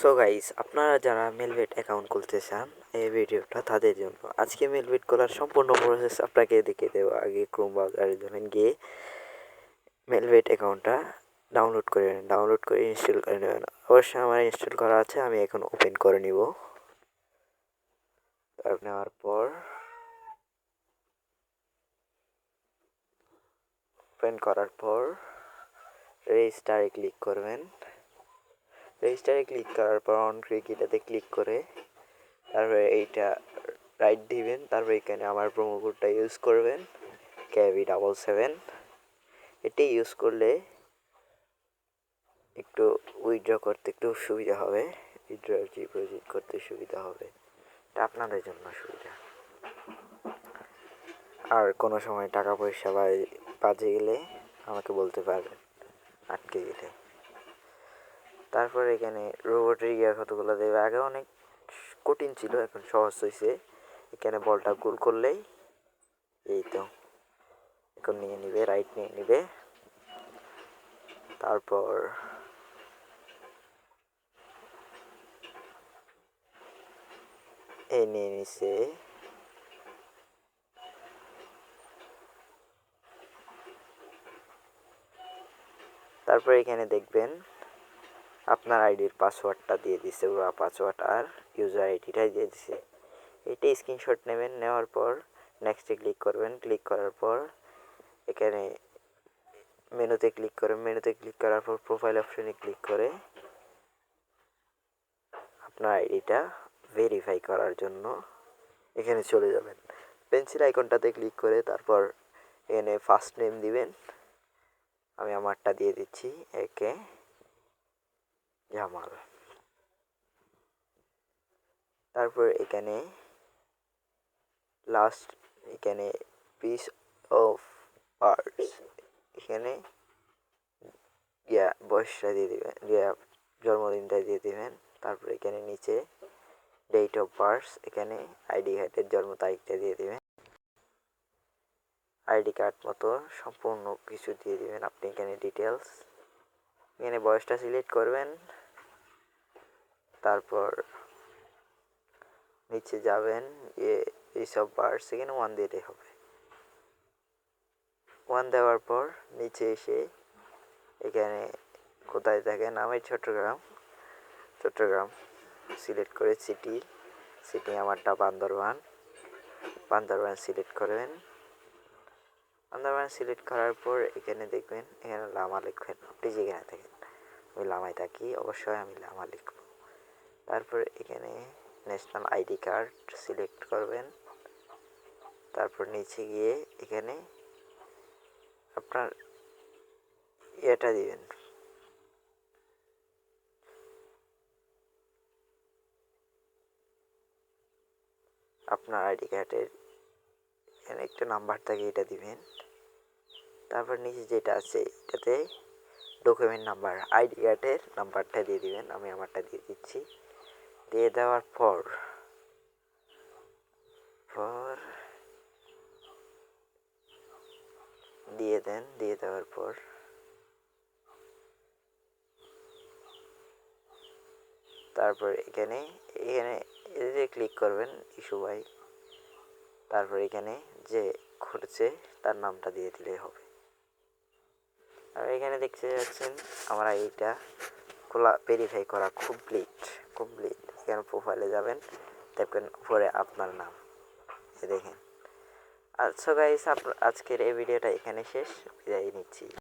So guys আপনারা যারা মেলভেট account খুলতে চান এই ভিডিওটা তাদের জন্য। আজকে মেলভেট খোলার সম্পূর্ণ প্রসেস আপনাকে দেখিয়ে দেবো আগে ক্রোম ব্রাউজারে গিয়ে মেলভেট অ্যাকাউন্টটা ডাউনলোড করে নেবেন ডাউনলোড করে ইনস্টল করে নেবেন। অবশ্যই আমার ইনস্টল করা আছে, আমি এখন ওপেন করে নিব। নেওয়ার পর ওপেন করার পর রেজিস্টারে ক্লিক করবেন। রেজিস্টারে ক্লিক করার পর অন ক্রিকেটাতে ক্লিক করে তারপরে এইটা রাইট দিবেন। তারপর এখানে আমার প্রোমো কোডটা ইউজ করবেন ক্যাবি ডাবল সেভেন এটি ইউজ করলে একটু উইথড্র করতে একটু সুবিধা হবে উইথড্র ডিপোজিট করতে সুবিধা হবে। এটা আপনাদের জন্য সুবিধা। আর কোনো সময় টাকা পয়সা বাজে গেলে আমাকে বলতে পারবেন, আটকে গেলে। তারপর এখানে রোবটের ইয়া কতগুলো দেবে? আগে অনেক কঠিন ছিল, এখন সহজ হয়েছে এখানে বলটা গোল করলেই এই তো। এখন নিয়ে নিবে রাইট নিয়ে নিবে। তারপর এই নিয়ে নিছে। তারপর এখানে দেখবেন আপনার আইডির পাসওয়ার্ডটা দিয়ে দিছে ওরা পাসওয়ার্ড আর ইউজার আইডিটাই দিয়ে দিছে। এটি স্ক্রিনশট নেবেন, নেওয়ার পর নেক্সটে ক্লিক করবেন। ক্লিক করার পর এখানে মেনুতে ক্লিক করবেন। মেনুতে ক্লিক করার পর প্রোফাইল অপশনে ক্লিক করে আপনার আইডিটা ভেরিফাই করার জন্য এখানে চলে যাবেন। পেন্সিল আইকনটাতে ক্লিক করে তারপর এখানে ফার্স্ট নেম দিবেন। আমি আমারটা দিয়ে দিচ্ছি, একে জামাল তারপর এখানে লাস্ট এখানে পিস অফ আর্টস এখানে বয়সটা দিয়ে দেবেন ইয়া জন্মদিনটা দিয়ে দেবেন। তারপর এখানে নিচে ডেট অফ বার্থ এখানে আইডি কার্ডের জন্ম তারিখটা দিয়ে দেবেন। আইডি কার্ড মতো সম্পূর্ণ কিছু দিয়ে দিবেন, আপনি এখানে ডিটেলস এখানে বয়সটা সিলেক্ট করবেন। তারপর নিচে যাবেন ইয়ে এইসব বার সেখানে ওয়ান দিলে হবে। ওয়ান দেওয়ার পর নিচে এসে এখানে কোথায় থাকেন আমি চট্টগ্রাম চট্টগ্রাম সিলেক্ট করে সিটি সিটি আমারটা বান্দরবান বান্দরবান সিলেক্ট করবেন বান্দরবান সিলেক্ট করার পর এখানে দেখবেন, এখানে লামা লিখবেন। আপনি যেখানে থাকেন, আমি লামায় থাকি, অবশ্যই আমি লামা লিখব। তারপর এখানে ন্যাশনাল আইডি কার্ড সিলেক্ট করবেন। তারপর নিচে গিয়ে এখানে আপনার ইয়েটা দিবেন। আপনার আইডি কার্ডের এখানে একটা নাম্বার থাকে, এটা দিবেন। তারপর নিচে যেটা আছে, এটাতে ডকুমেন্ট নাম্বার আইডি কার্ডের নাম্বারটা দিয়ে দিবেন, আমি আমারটা দিয়ে দিচ্ছি। দিয়ে দেওয়ার পর পর দিয়ে দেন, দিয়ে দেওয়ার পর তারপর এখানে এখানে এতে ক্লিক করবেন ইস্যু বাই তারপর এখানে যে ঘুরছে তার নামটা দিয়ে দিলেই হবে। আর এখানে দেখতে যাচ্ছেন, আমরা এইটা খোলা ভেরিফাই করা কমপ্লিট কমপ্লিট এখানে প্রোফাইলে যাবেন দেখবেন উপরে আপনার নাম। দেখেন। আচ্ছা গাইস আজকের এই ভিডিওটা এখানে শেষ। বিদায় নিচ্ছি।